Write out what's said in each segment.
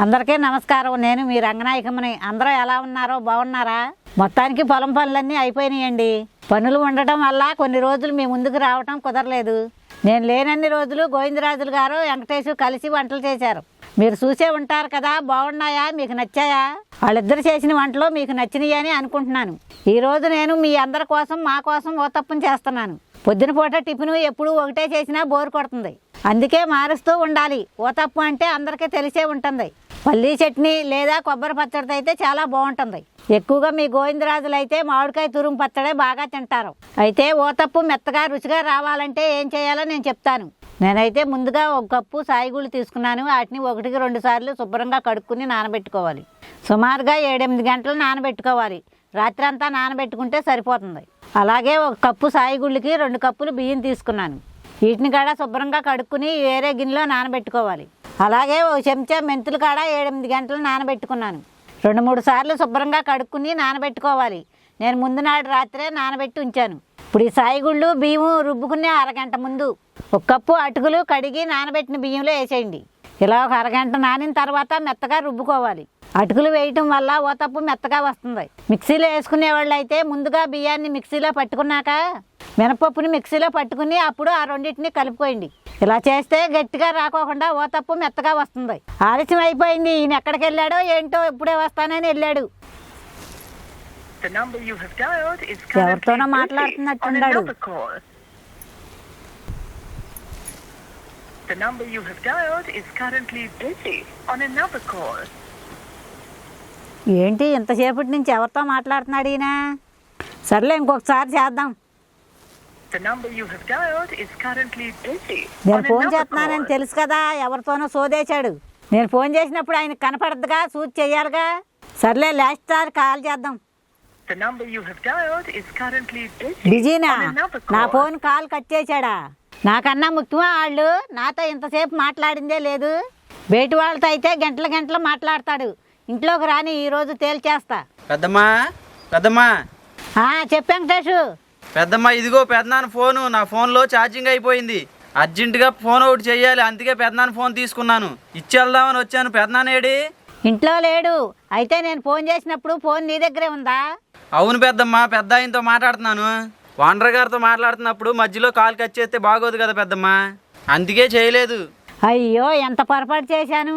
అందరికీ నమస్కారం. నేను మీ రంగనాయకమ్మని. అందరూ ఎలా ఉన్నారో బాగున్నారా? మొత్తానికి పొలం పనులన్నీ అయిపోయినాయండి. పనులు ఉండటం వల్ల కొన్ని రోజులు మీ ముందుకు రావటం కుదరలేదు. నేను లేనన్ని రోజులు గోవిందరాజులు గారు వెంకటేశు కలిసి వంటలు చేశారు. మీరు చూసే ఉంటారు కదా బాగున్నాయా మీకు నచ్చాయా? వాళ్ళిద్దరు చేసిన వంటలు మీకు నచ్చినాయి అని అనుకుంటున్నాను. ఈరోజు నేను మీ అందరి కోసం మా కోసం ఓతప్పం చేస్తున్నాను. పొద్దున పూట టిఫిన్ ఎప్పుడూ ఒకటే చేసినా బోరు కొడుతుంది. అందుకే మారుస్తూ ఉండాలి. ఓతప్పు అంటే అందరికీ తెలిసే ఉంటుంది. పల్లీ చట్నీ లేదా కొబ్బరి పచ్చడి అయితే చాలా బాగుంటుంది. ఎక్కువగా మీ గోవిందరాజులు అయితే మామిడికాయ తురుము పచ్చడే బాగా తింటారు. అయితే ఓతప్పు మెత్తగా రుచిగా రావాలంటే ఏం చేయాలో నేను చెప్తాను. నేనైతే ముందుగా ఒక కప్పు సాయిగుళ్ళు తీసుకున్నాను. వాటిని ఒకటికి రెండు సార్లు శుభ్రంగా కడుక్కుని నానబెట్టుకోవాలి. సుమారుగా ఏడెనిమిది గంటలు నానబెట్టుకోవాలి. రాత్రి అంతా నానబెట్టుకుంటే సరిపోతుంది. అలాగే ఒక కప్పు సాయిగుళ్ళకి రెండు కప్పులు బియ్యం తీసుకున్నాను. వీటిని కాడ శుభ్రంగా కడుక్కుని వేరే గిన్నెలో నానబెట్టుకోవాలి. అలాగే ఓ చెంచా మెంతులు కాడ ఏడెనిమిది గంటలు నానబెట్టుకున్నాను. రెండు మూడు సార్లు శుభ్రంగా కడుక్కుని నానబెట్టుకోవాలి. నేను ముందు నాడు రాత్రే నానబెట్టి ఉంచాను. ఇప్పుడు ఈ సాయిగుళ్ళు బియ్యం రుబ్బుకునే అరగంట ముందు ఒక కప్పు అటుకులు కడిగి నానబెట్టిన బియ్యంలో వేసేయండి. ఇలా ఒక అరగంట నానిన తర్వాత మెత్తగా రుబ్బుకోవాలి. అటుకులు వేయటం వల్ల ఓతప్పు మెత్తగా వస్తుంది. మిక్సీలో వేసుకునే వాళ్ళు అయితే ముందుగా బియ్యాన్ని మిక్సీలో పట్టుకున్నాక మినపప్పుని మిక్సీలో పట్టుకుని అప్పుడు ఆ రెండింటిని కలుపుకోండి. ఇలా చేస్తే గట్టిగా రాకోకుండా ఓతప్పు మెత్తగా వస్తుంది. ఆలస్యం అయిపోయింది. ఈయన ఎక్కడికి వెళ్ళాడో ఏంటో ఇప్పుడే వస్తానని వెళ్ళాడు. ఎవరితోనో మాట్లాడుతున్నట్టున్నాడు. another call. The number you have dialed is currently busy. On another call. ఏంటి ఇంతసేపటి నుంచి ఎవరితో మాట్లాడుతున్నాడు ఈయన? సర్లే ఇంకొకసారి చేద్దాం. ఫోన్ చేస్తున్నానని తెలుసు కదా ఎవరితోనో సోదేశాడు. నేను ఫోన్ చేసినప్పుడు ఆయన కనపడదుగా సూట్ చేయాలిగా? సర్లే లాస్ట్ సార్ కాల్ చేద్దాం. బిజీనా? నా ఫోన్ కాల్ కట్ చేశాడా? నాకన్నా ముఖ్యమా వాళ్ళు? నాతో ఇంతసేపు మాట్లాడిందే లేదు. బయటి వాళ్ళతో అయితే గంటల గంటలు మాట్లాడతాడు. ఇంట్లోకి రాని ఈరోజు తేల్చేస్తా. పెద్దమ్మా పెద్దమ్మా. చెప్పు వెంకటేషు. పెద్దమ్మ ఇదిగో పెద్దనాన్న ఫోను. నా ఫోన్లో ఛార్జింగ్ అయిపోయింది. అర్జెంటుగా ఫోన్ ఒకటి చెయ్యాలి అందుకే పెద్దనాన్న ఫోన్ తీసుకున్నాను. ఇచ్చి వెళ్దామని వచ్చాను. పెద్దనాన్న ఏడి? ఇంట్లో లేడు. అయితే నేను ఫోన్ చేసినప్పుడు ఫోన్ నీ దగ్గరే ఉందా? అవును పెద్దమ్మ పెద్ద ఆయనతో మాట్లాడుతున్నాను. వాండర్ గారితో మాట్లాడుతున్నప్పుడు మధ్యలో కాల్ కట్ చేస్తే బాగోదు కదా పెద్దమ్మ. అందుకే చేయలేదు. అయ్యో ఎంత పొరపాటు చేశాను?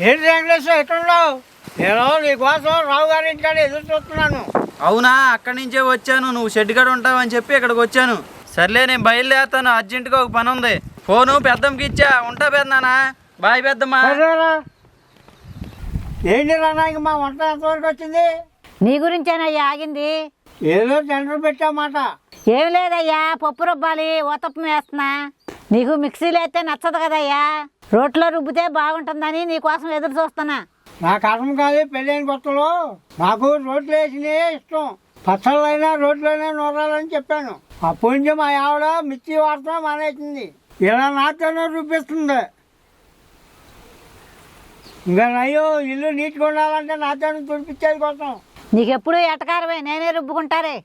ఏంటి వెంకటేశ్వర ఎక్కడున్నావు నేను నీకోసం రావు గారి ఇంటికాడ ఎదురు చూస్తున్నాను. అవునా అక్కడి నుంచే వచ్చాను. నువ్వు షెడ్ గడ ఉంటావు అని చెప్పి ఇక్కడికి వచ్చాను. సర్లే నేను బయలుదేరుతాను. అర్జెంటుగా ఒక పని ఉంది. ఫోను పెద్దమ్మకి ఇచ్చా. ఉంటా పెద్దనానా. బాయ్ పెద్దమ్మ. సరేరా. ఏంటి రానాయక మా వంట ఎంతవరకు వచ్చింది? నీ గురించేనయ్యా ఆగింది. ఏదో టెండర్ పెట్టామాట. ఏం లేదయ్యా పప్పు రుబ్బాలి ఊతప్పం వేస్తున్నా. నీకు మిక్సీలో అయితే నచ్చదు కదయ్యా. రోట్లో రుబ్బితే బాగుంటుందని నీకోసం ఎదురు చూస్తున్నా. నా కర్మ కాదు పెళ్ళైన కొత్తలో నాకు రోడ్లు వేసినవే ఇష్టం. పచ్చళ్ళైనా రోడ్లైనా నూరాలని చెప్పాను. అప్పటి నుంచి మా ఆవిడ మిర్చి వాడటం మానేసింది. ఇలా నాతోనే చూపిస్తుంది ఇంకా నయ్యో ఇల్లు నీట్గా ఉండాలంటే నాతోనే తుడిపించేది కోసం. నీకెప్పుడు ఎటకారమే నేనే రుబ్బుకుంటారే.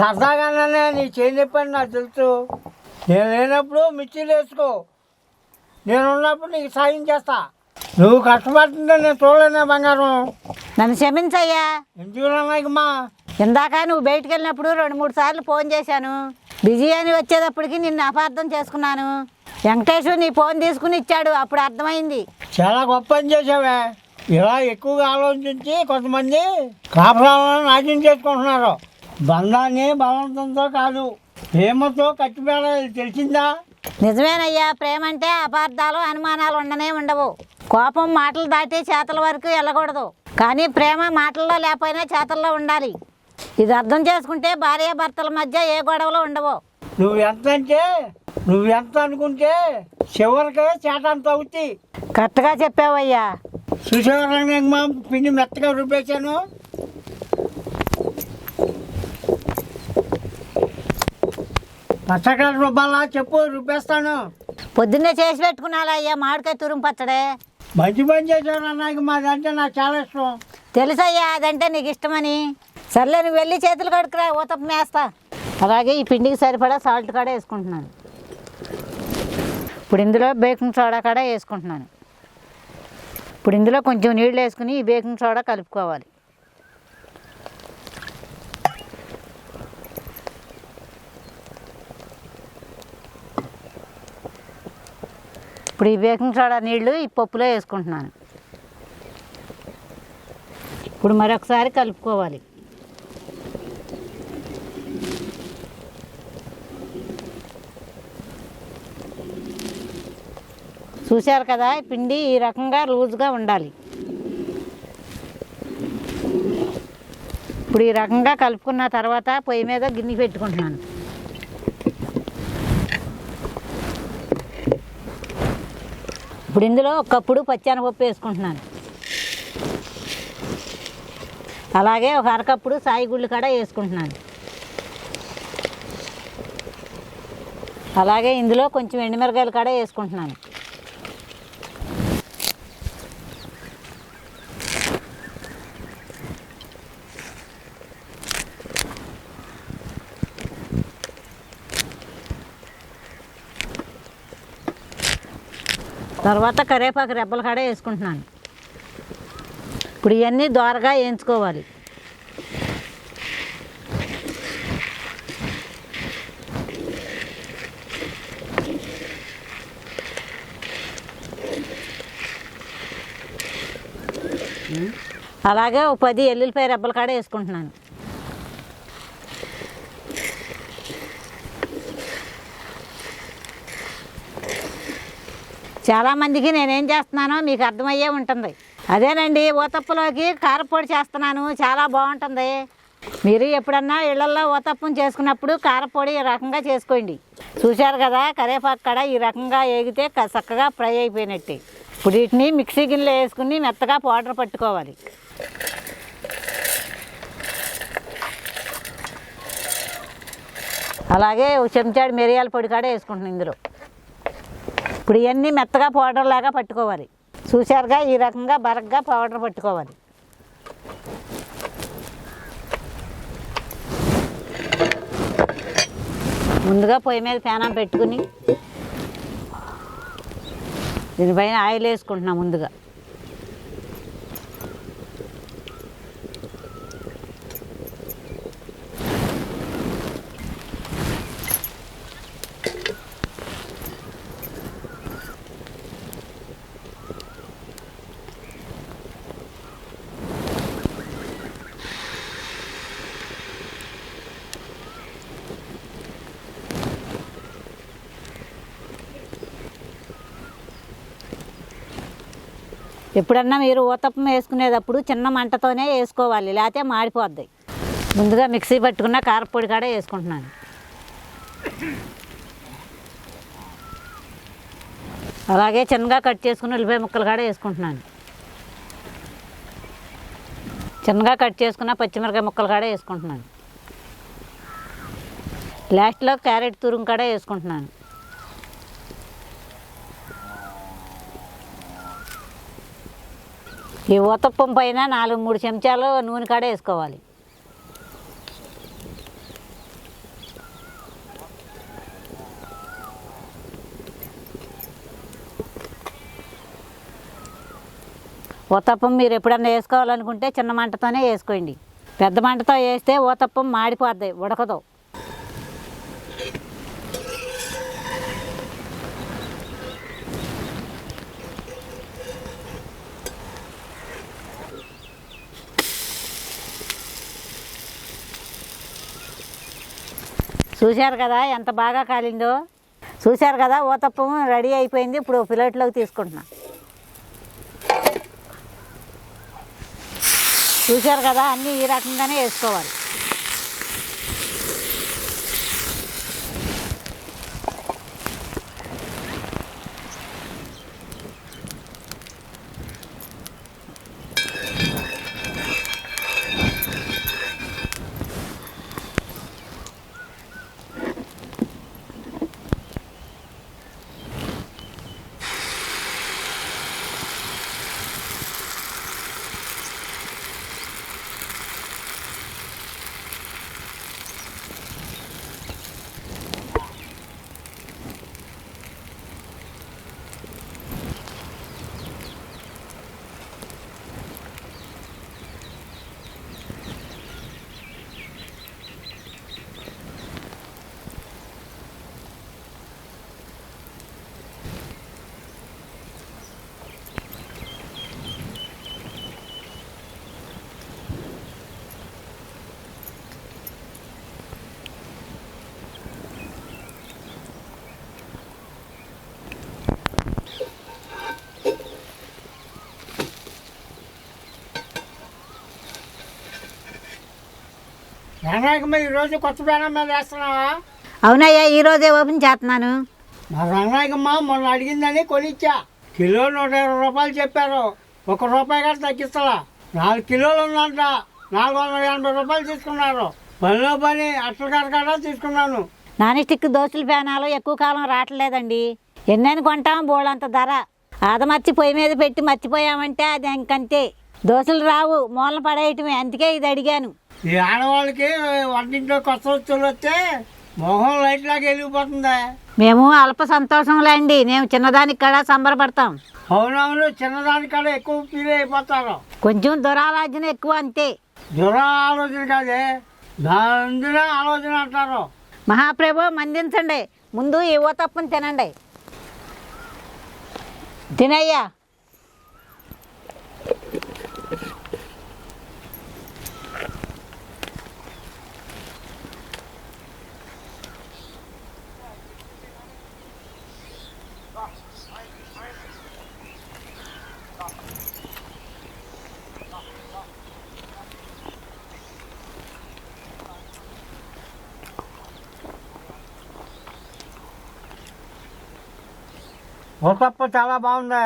సరదాగానే నీ చేయి నొప్పని నాకు తెలుసు. నేను లేనప్పుడు మిర్చీలు వేసుకో. నేను ఉన్నప్పుడు నీకు సాయం చేస్తా. నువ్వు కష్టపడుతుంటే నేను చూడలేనే బంగారం. నన్ను క్షమించయ్యా. ఎందుకు నాయకమ్మా? ఇందాక నువ్వు బయటికి వెళ్ళినప్పుడు రెండు మూడు సార్లు ఫోన్ చేశాను. బిజీ అని వచ్చేటప్పటికి నిన్ను అపార్థం చేసుకున్నాను. వెంకటేష్ నీ ఫోన్ తీసుకుని ఇచ్చాడు అప్పుడు అర్థమైంది. చాలా గొప్ప పని చేసావే ఇలా ఎక్కువగా ఆలోచించి కొంతమంది కాపురాలను నాశనం చేసుకుంటున్నారు. బంధాన్ని బలవంతంతో కాదు ప్రేమతో కట్టిపేడాలి తెలిసిందా? నిజమేనయ్యా ప్రేమ అంటే అపార్థాలు అనుమానాలు ఉండనే ఉండవు. కోపం మాటలు దాటి చేతల వరకు వెళ్ళకూడదు. కానీ ప్రేమ మాటల్లో లేకపోయినా చేతల్లో ఉండాలి. ఇది అర్థం చేసుకుంటే భార్యాభర్తల మధ్య ఏ గొడవలు ఉండవు. నువ్వు ఎంత అంటే నువ్వు ఎంత అనుకుంటే చివరికి చేటంత అవుతాయి కరెక్ట్గా చెప్పావయ్యా. చూసేవారంగా పిండి మెత్తగా రుబ్బేశాను. పచ్చకాయలు రుబ్బాలా చెప్పు రుబ్బేస్తాను పొద్దున్నే చేసి పెట్టుకున్నాలా అయ్యా మామిడికాయ తురుము పచ్చడే. మంచి పని చేశారు అన్నాక మాదంటే నాకు చాలా ఇష్టం. తెలుసయ్యా అదంటే నీకు ఇష్టమని. సర్లే నువ్వు వెళ్ళి చేతులు కడుకురా ఊతప్పం వేస్తా అలాగే ఈ పిండికి సరిపడా సాల్ట్ కాడ వేసుకుంటున్నాను. ఇప్పుడు ఇందులో బేకింగ్ సోడా కాడ వేసుకుంటున్నాను. ఇప్పుడు ఇందులో కొంచెం నీళ్ళు వేసుకుని ఈ బేకింగ్ సోడా కలుపుకోవాలి. ఇప్పుడు ఈ బేకింగ్ సోడా నీళ్ళు ఈ పప్పులో వేసుకుంటున్నాను. ఇప్పుడు మరొకసారి కలుపుకోవాలి. చూశారు కదా పిండి ఈ రకంగా లూజ్గా ఉండాలి. ఇప్పుడు ఈ రకంగా కలుపుకున్న తర్వాత పొయ్యి మీద గిన్నె పెట్టుకుంటున్నాను. ఇప్పుడు ఇందులో ఒకప్పుడు కప్పుడు పచ్చెనపప్పు వేసుకుంటున్నాను. అలాగే ఒక అరకప్పుడు సాయి గుళ్ళు కూడా వేసుకుంటున్నాను. అలాగే ఇందులో కొంచెం ఎండుమిరకాయలు కూడా వేసుకుంటున్నాను. తర్వాత కరివేపాకు రెబ్బల కాడ వేసుకుంటున్నాను. ఇప్పుడు ఇవన్నీ దోరగా వేయించుకోవాలి. అలాగే ఒక పది ఎల్లుల్లిపాయ రెబ్బల కాడ వేసుకుంటున్నాను. చాలామందికి నేనేం చేస్తున్నానో మీకు అర్థమయ్యే ఉంటుంది. అదేనండి ఊతప్పలోకి కారపొడి చేస్తున్నాను చాలా బాగుంటుంది. మీరు ఎప్పుడన్నా ఇళ్ళలో ఊతప్పం చేసుకున్నప్పుడు కారపొడి ఈ రకంగా చేసుకోండి. చూశారు కదా కరివేపాకు కడ ఈ రకంగా వేగితే చక్కగా ఫ్రై అయిపోయినట్టే. ఇప్పుడు వీటిని మిక్సీ గిన్నెలో వేసుకుని మెత్తగా పౌడర్ పట్టుకోవాలి. అలాగే చెంచాడు మిరియాల పొడి కాడ వేసుకుంటున్నాను ఇందులో. ఇప్పుడు ఇవన్నీ మెత్తగా పౌడర్ లాగా పట్టుకోవాలి. చూశారుగా? ఈ రకంగా బరగ్గా పౌడర్ పట్టుకోవాలి. ముందుగా పొయ్యి మీద పేనం పెట్టుకుని దీనిపైన ఆయిల్ వేసుకుంటున్నాం ముందుగా. ఎప్పుడన్నా మీరు ఊతప్పం వేసుకునేటప్పుడు చిన్న మంటతోనే వేసుకోవాలి లేకపోతే మాడిపోద్ది. ముందుగా మిక్సీ పట్టుకున్న కారపొడి కాడ వేసుకుంటున్నాను. అలాగే చిన్నగా కట్ చేసుకున్న ఉల్లిపాయ ముక్కలు కాడ వేసుకుంటున్నాను. చిన్నగా కట్ చేసుకున్న పచ్చిమిరకాయ ముక్కలు కాడ వేసుకుంటున్నాను. లాస్ట్లో క్యారెట్ తురుము కాడ వేసుకుంటున్నాను. ఈ ఉతప్పం పైన నాలుగు మూడు చెంచాలు నూనె కాడ వేసుకోవాలి. ఊతప్పం మీరు ఎప్పుడన్నా వేసుకోవాలనుకుంటే చిన్న మంటతోనే వేసుకోండి. పెద్ద మంటతో వేస్తే ఊతప్పం మాడిపోద్ది ఉడకదు. చూశారు కదా ఎంత బాగా కాలిందో? చూశారు కదా ఊతప్పం రెడీ అయిపోయింది. ఇప్పుడు ప్లేట్లోకి తీసుకుంటున్నా. చూశారు కదా అన్నీ ఈ రకంగానే వేసుకోవాలి. రంగాయకమ్మ ఈరోజు కొత్త పేనం మీద వేస్తున్నావా? అవునయ్యా ఈ రోజే ఓపెన్ చేస్తున్నాను. మా రంగాయకమ్మ మొన్న అడిగిందని కొనిచ్చా. కిలో నూట ఇరవై రూపాయలు చెప్పారు. ఒక రూపాయి కూడా తగ్గిస్తా నాలుగు కిలోలు ఉందంట. నాలుగు వందల ఎనభై రూపాయలు తీసుకున్నారు. పనిలో పని అట్ల కడకడా తీసుకున్నాను. నాన్ స్టిక్ దోశల పేనాలు ఎక్కువ కాలం రావట్లేదండి. ఎన్నైనా కొంటాం బోళ్ళంత ధర. ఆదమర్చి పొయ్యి మీద పెట్టి మర్చిపోయామంటే అది ఇంకంతే. దోశలు రావు మూలన పడేయటమే. అందుకే ఇది అడిగాను. ఈ ఆడవాళ్ళకి వంటింట్లో కొత్త వస్తువులు వస్తే మొహం లైట్ లాగా వెలిగిపోతుంది? మేము అల్ప సంతోషంలే అండి మేము చిన్నదానికి కూడా సంబరపడతాం. అవునవును చిన్నదాని కాడ ఎక్కువ ఫీల్ అయిపోతారు. కొంచెం దురాలోచన ఎక్కువ అంతే. దుర ఆలోచన కాదే దాని ఆలోచన అంటారు. మహాప్రభు మందించండి. ముందు ఈ ఊతప్పని తినండి. తినయ్యా. ఒకప్పుడు చాలా బాగుంది?